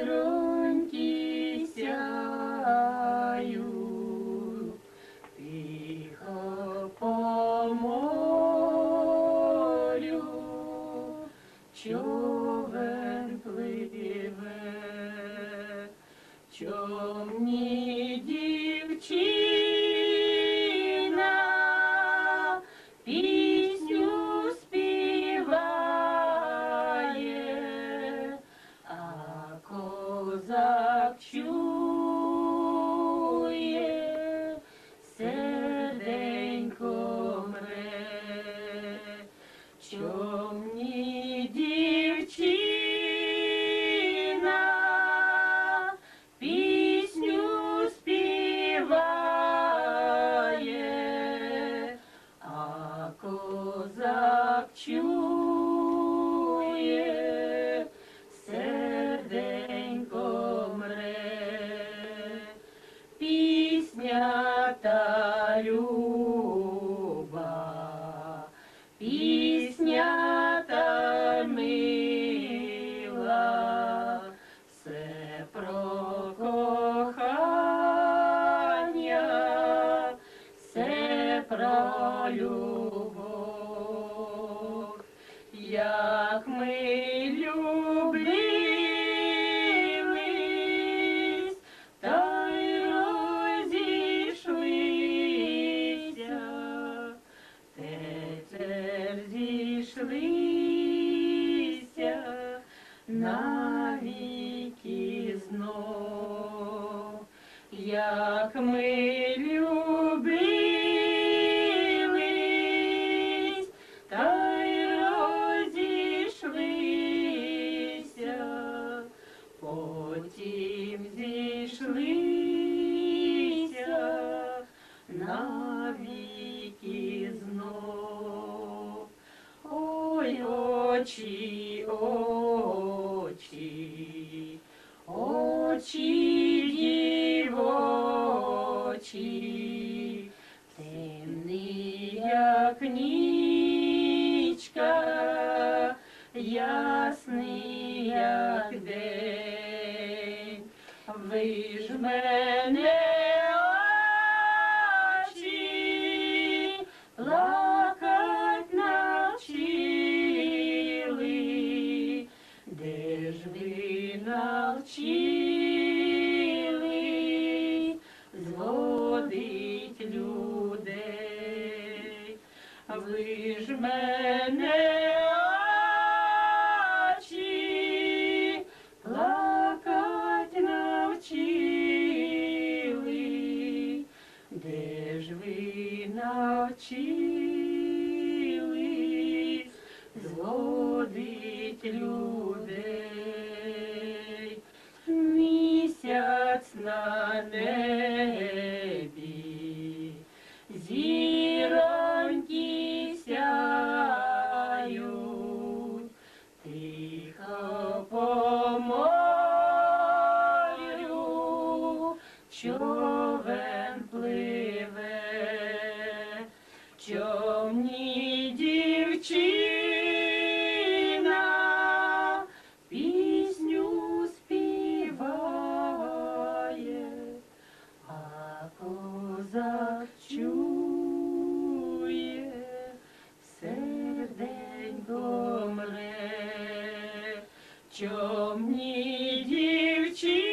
Зіроньки сяють, тихо по морю, човен пливе, чомні чує, серденько мре, пісня та люба, пісня як ми любились, та й розійшлися, тепер зійшлися навіки знов, як ми очі, очі, очі дівочі, темні, як нічка, ясний, як день. Ви ж мене навчили зводить людей, ви ж мене очі плакать навчили, де ж ви навчили зводить людей, на небі, зіроньки сяють, тихо по морю, човен чує, серденько мре, чомні дівчина,